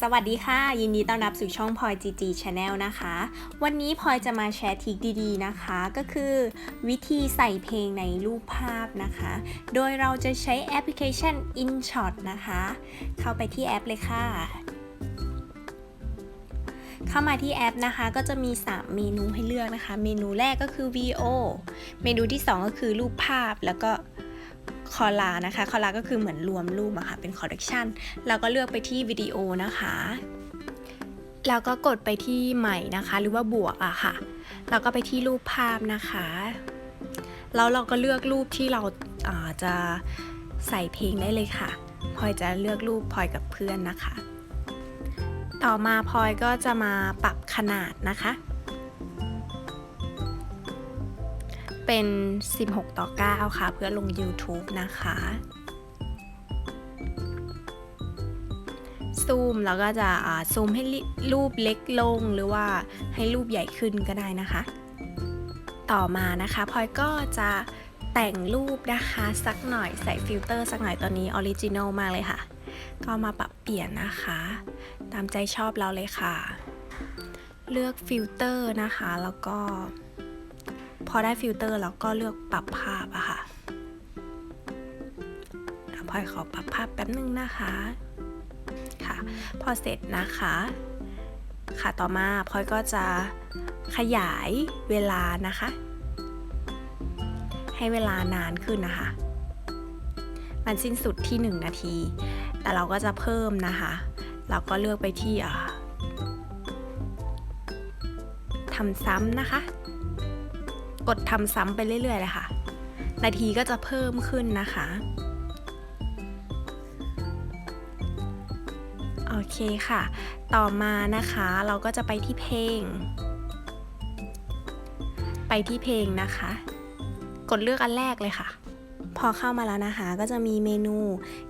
สวัสดีค่ะ ยินดีต้อนรับสู่ช่องพลอย GG Channel นะคะ วันนี้พลอยจะมาแชร์ทิคดีๆนะคะ ก็คือวิธีใส่เพลงในรูปภาพนะคะ โดยเราจะใช้แอปพลิเคชัน InShot นะคะ เข้าไปที่แอปเลยค่ะ เข้ามาที่แอปนะคะ ก็จะมี 3 เมนูให้เลือกนะคะ เมนูแรกก็คือ VO เมนูที่ 2 ก็คือรูปภาพแล้วก็ คอลานะคะคอลาก็คือเหมือนรวมรูปอะค่ะเป็นคอลเลกชันเราก็เลือกไปที่วิดีโอนะคะแล้วก็กดไปที่ใหม่นะคะ หรือว่าบวกอะค่ะ แล้วก็ไปที่รูปภาพนะคะ แล้วเราก็เลือกรูปที่เราาจะใส่เพลงได้เลยค่ะพลอยจะเลือกรูปพลอยกับเพื่อนนะคะ ต่อมาพลอยก็จะมาปรับขนาดนะคะ เป็น 16 ต่อ 9 ค่ะ เพื่อลง YouTube นะคะ ซูมแล้วก็จะซูมให้รูปเล็กลงหรือว่าให้รูปใหญ่ขึ้นก็ได้นะคะ ต่อมานะคะพลอยก็จะแต่งรูปนะคะสักหน่อยใส่ฟิลเตอร์สักหน่อยตอนนี้ออริจินอลมากเลยค่ะ ก็มาปรับเปลี่ยนนะคะ ตามใจชอบเราเลยค่ะ เลือกฟิลเตอร์นะคะแล้วก็ พอได้ฟิลเตอร์แล้วก็เลือกปรับภาพอะค่ะพลอยขอปรับภาพแป๊บนึงนะคะค่ะ พอเสร็จนะคะ ค่ะต่อมาพลอยก็จะขยายเวลานะคะ ให้เวลานานขึ้นนะคะ มันสิ้นสุดที่ 1 นาที แต่เราก็จะเพิ่มนะคะ เราก็เลือกไปที่ทำซ้ำนะคะ กดทำซ้ำไปเรื่อยๆเลยค่ะ นาทีก็จะเพิ่มขึ้นนะคะ โอเคค่ะ ต่อมานะคะเราก็จะไปที่เพลง ไปที่เพลงนะคะ กดเลือกอันแรกเลยค่ะพอเข้ามาแล้วนะคะ ก็จะมีเมนู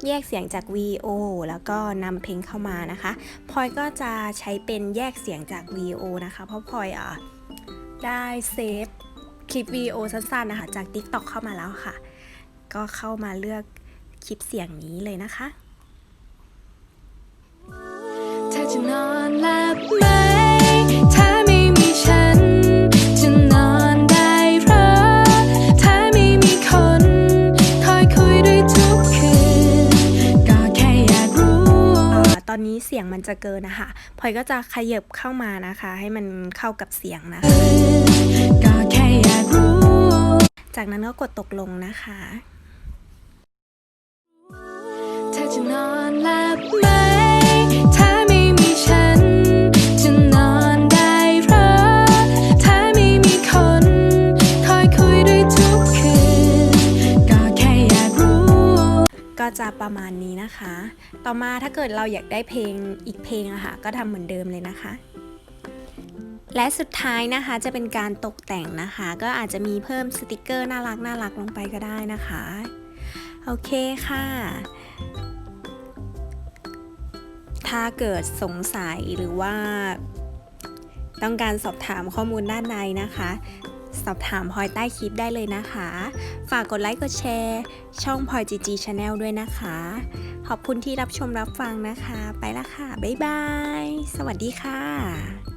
แยกเสียงจาก VO แล้วก็นำเพลงเข้ามานะคะพลอยก็จะใช้เป็นแยกเสียงจาก VO นะคะ เพราะพลอยอะได้เซฟ คลิปวิดีโอสั้นๆนะคะจาก TikTok เข้ามาแล้วค่ะ ก็เข้ามาเลือกคลิปเสียงนี้เลยนะคะเธอจะนอนหลับไหมถ้าไม่มีฉันจะนอนได้หรอถ้าไม่มีคนคอยคุยด้วยทุกคืนก็แค่อยากรู้อ่าตอนนี้เสียงมันจะเกินนะคะพลอยก็จะขยับเข้ามานะคะ ให้มันเข้ากับเสียงนะคะก็ แค่อยากรู้ จากนั้นก็กดตกลงนะคะ เธอจะนอนหลับไหมถ้าไม่มีฉัน จะนอนได้หรอถ้าไม่มีคน คอยคุยด้วยทุกคืน ก็แค่อยากรู้ ก็จะประมาณนี้นะคะ ต่อมาถ้าเกิดเราอยากได้เพลงอีกเพลงอะค่ะ ก็ทำเหมือนเดิมเลยนะคะ และสุดท้ายนะคะจะเป็นการตกแต่งนะคะ ก็อาจจะมีเพิ่มสติกเกอร์น่ารักน่ารักลงไปก็ได้นะคะ โอเคค่ะ ถ้าเกิดสงสัยหรือว่า ต้องการสอบถามข้อมูลด้านในนะคะ สอบถามพลอยใต้คลิปได้เลยนะคะ ฝากกดไลค์กดแชร์ ช่องพลอย GG Channel ด้วยนะคะ ขอบคุณที่รับชมรับฟังนะคะ ไปละค่ะ บ๊ายบาย สวัสดีค่ะ